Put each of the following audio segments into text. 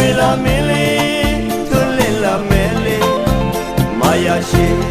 ဝေလာမင်းလေးသူလစ်လာမဲလေးမာယာရှင်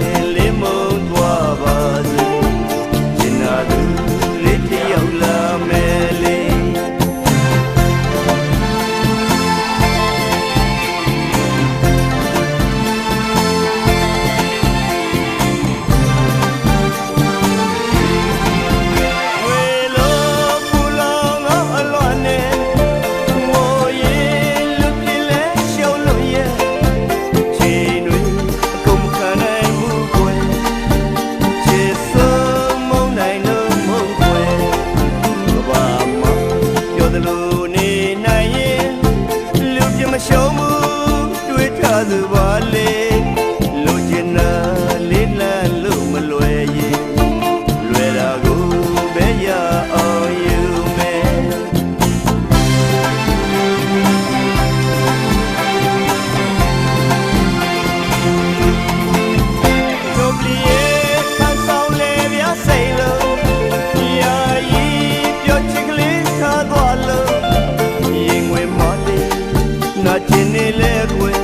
Cachín el héroe